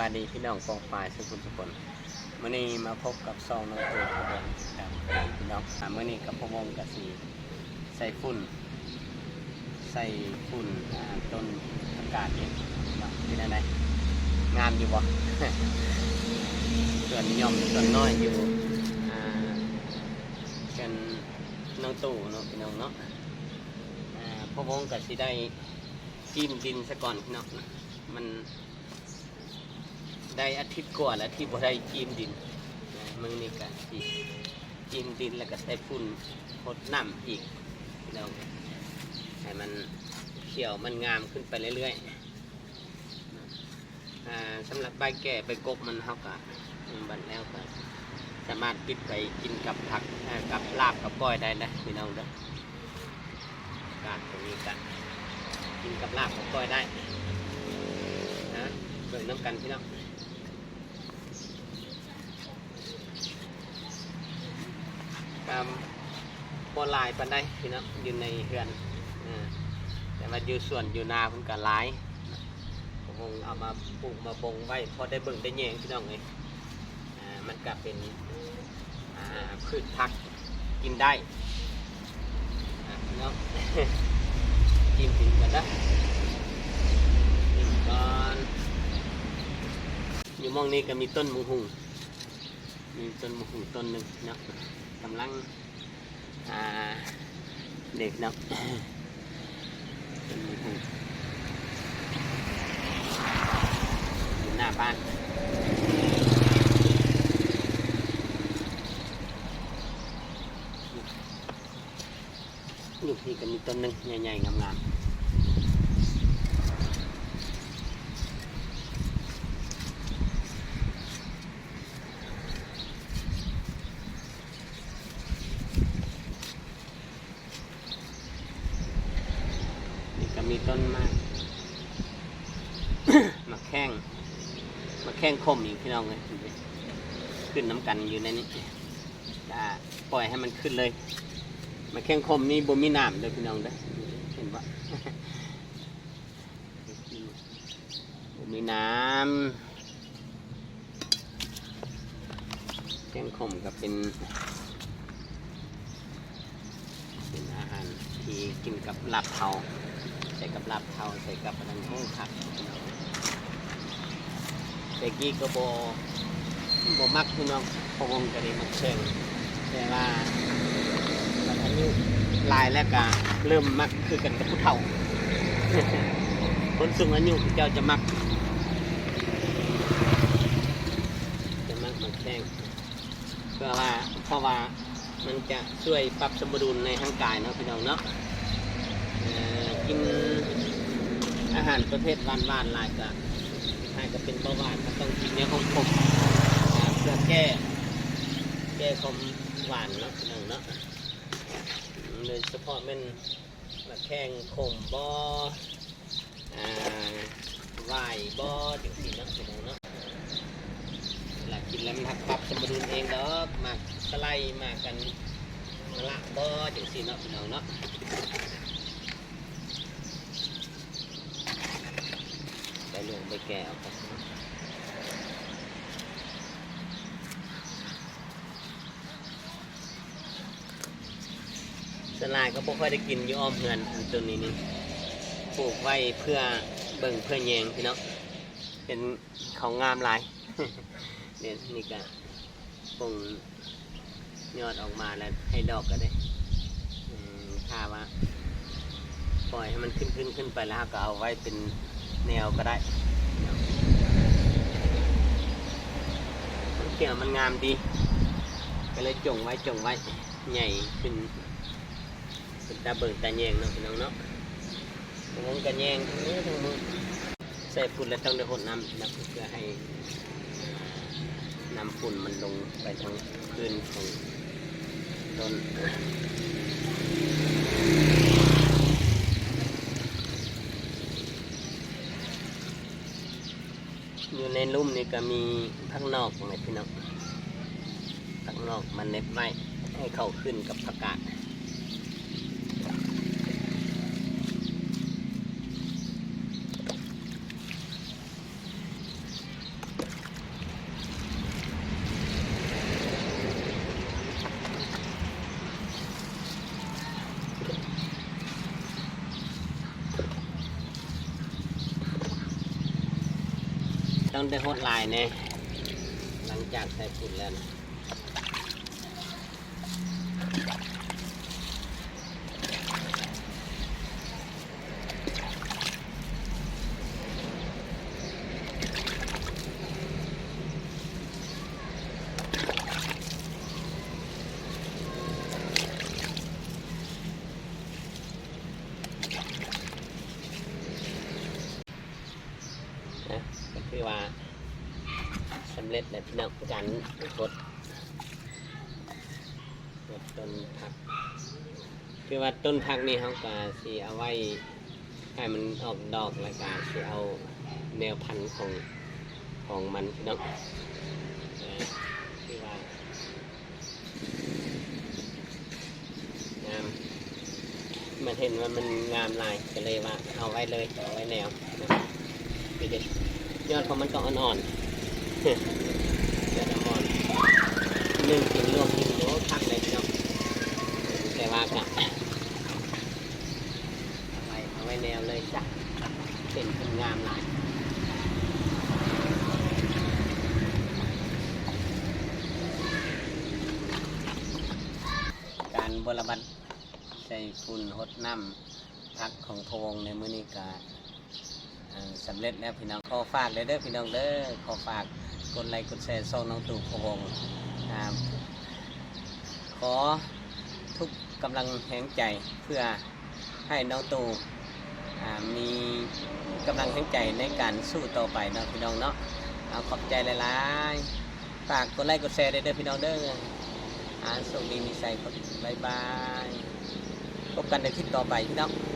บายดีพี่น้องกองฝ่ายสุขุมสุขนมื่อนี้มาพบกับซองน้องตัวขบวนครับพี่น้องอ่ามื่อนี้กับพวงกับสีใส่ฝุ่น ใส่ฝุ่นต้นอากาศเองเนาะเป็นอะไรงามอยู่บ่ส่วนย่อมส่วนน้อยอยู่กันน้องตู่เนาะพี่น้องเนาะอ่าพวงกับสีได้จิ้มดินซะก่อนพี่น้องมัน ได้อาทิตย์กว่าแล้วที่บ่ได้จีมดินนะมึงนี่ก็สิจีมดินแล้วก็ใส่ฝุ่นพดน้ำอีกพี่น้องให้มันเขียวมันงามขึ้นไปเรื่อยๆสำหรับใบแก่ใบกบมันเท่ากับบันแล้วก็สามารถปิดไปกินกับผักกับลาบกับก้อยได้นะพี่น้องเด้อการตรงนี้กันกินกับลาบกับก้อยได้นะเบิ่งน้ำกันพี่น้อง ตามบอลายปันได้พี่น้องอยู่ในเฮือนอ่าแต่ว่าอยู่ส่วนอยู่นาเพิ่นก็หลายผมคงเอามาปลูกมาบงไว้พอได้เบิ่งได้แยงพี่น้องเลยอ่ามันก็เป็นอ่าพืชผักกินได้อ่าพี่น้องกินถึงกันนะกินก่อนอยู่มองนี้ก็มีต้นมุงหุง มีต้นมุงหุงต้นหนึ่งเนาะกำลังอ่าเด็กนักเป็นมือหูอยู่หน้าบ้านอยู่ที่ก็มีต้นหนึ่งใหญ่ๆงามๆนี่ก็มี ต้นมาก มาแข้งมาแข้งคมอีกพี่น้องเลยขึ้นน้ำกันอยู่ในนี้จะปล่อยให้มันขึ้นเลย มาแข้งคมนี่บ่มีน้ำเลยพี่น้องเด้อเห็นปะบ่มีน้ำแข้งคมก็เป็น เป็นอาหารที่กินกับลาบเทา ใส่กับลาบเทาใส่กับอันนั้อ้ผักแต่กี้ก็บอบมักพี่น้องพวงกันเลมักเชิงแต่ว่ามันอายุลายแล้วก็เริ่มมักคือกันกับผู้เฒ่าคนสูงอายุเจ้าจะมัก จะมักมักแข้งเพื่อว่าเพราะว่ามันจะช่วยปรับสมดุลในร่างกายเนาะพี่น้องเนาะ กินอาหารประเภทหวานหวานๆหลายก็ถ้าจะเป็นเบาหวานก็ต้องกินเนื้อของผมเพื่อแก้ แก้ความหวานเนาะพี่น้องเนาะโดยเฉพาะเป็นมะแข้งขมบออ่าไวายบอจังสีเนาะพี่น้องเนาะเวลากินแล้วมันหักปรับสมดุลเองดอกมากสไลด์มากันมะละบ่จังซี่เนาะพี่น้องเนาะ ไปเรื่องไปแก่เอาไปสลายก็บ่ค่อยได้กินอยู่อ้อมเฮือนอันตัวนี้นี่ปลูกไว้เพื่อเบิ่งเพื่อแยงพี่น้องเป็นของงามหลายเนี่ยนี่ก็ปงยอดออกมาแล้วให้ดอกก็ได้อืมถ้าว่า ปล่อยให้มันขึ้นขึ้นขึ้นไปแล้วก็เอาไว้เป็นแนวก็ได้ เดี๋ยวมันงามดี ก็เลยจงไว้จงไว้ใหญ่ขึ้นเป็นตาเบิ่งตาแยงเนาะพี่น้องเนาะทั้งนั้นกันแยงทั้งนี้ทั้งมือใส่ฝุ่นแล้วต้องได้หดน้ำนะเพื่อให้น้ำฝุ่นมันลงไปทางพื้นของต้น อยู่ในลุ่มนี่ก็มีพักนอกไหมพี่น้องพักนอกมันเน็บไว้ให้เข้าขึ้นกับผักกาด ต้องได้โหดลายเนี่ยหลังจากใส่ปุ๋ยแล้วนะก็คือว่าสำ เร็จแล้วพี่น้องการกดกดต้นผัก คือว่าต้นผักนี่เขาก็สีเอาไว้ให้มันออกดอกแล้วก็สีเอาแนวพันธุ์ของของมันพี่น้องคือว่างามมันเห็นว่ามันงามลายก็เลยว่าเอาไว้เลยเอาไว้แนวนะยอดของมันก็อ่อนๆ ยอดอ่อนๆนึ่งกินลวกกินโอ้พักเลยน้องแต่ว่าก็เอาไว้เอาไว้แนวเลยจ้ะเป็นคนงามหลายการบรบัดใส่ฝุ่นหดน้ำพักของพวงในมือนี้ก็เอ่อสำเร็จแล้วพี่น้องขอฝากเลยเด้อพี่น้องเด้อขอฝาก กดไลค์กดแชร์ส่องน้องตู่พะวงอ่าขอทุกกำลังแห่งใจเพื่อให้น้องตู่มีกำลังแห่งใจในการสู้ต่อไปนะพี่น้องเนาะเอาขอบใจหลายๆฝากกดไลค์กดแชร์ได้เด้อพี่น้องเด้ออ่าสุขดีมีใจครับบ๊ายบายพบกันในคลิปต่อไปพี่น้อง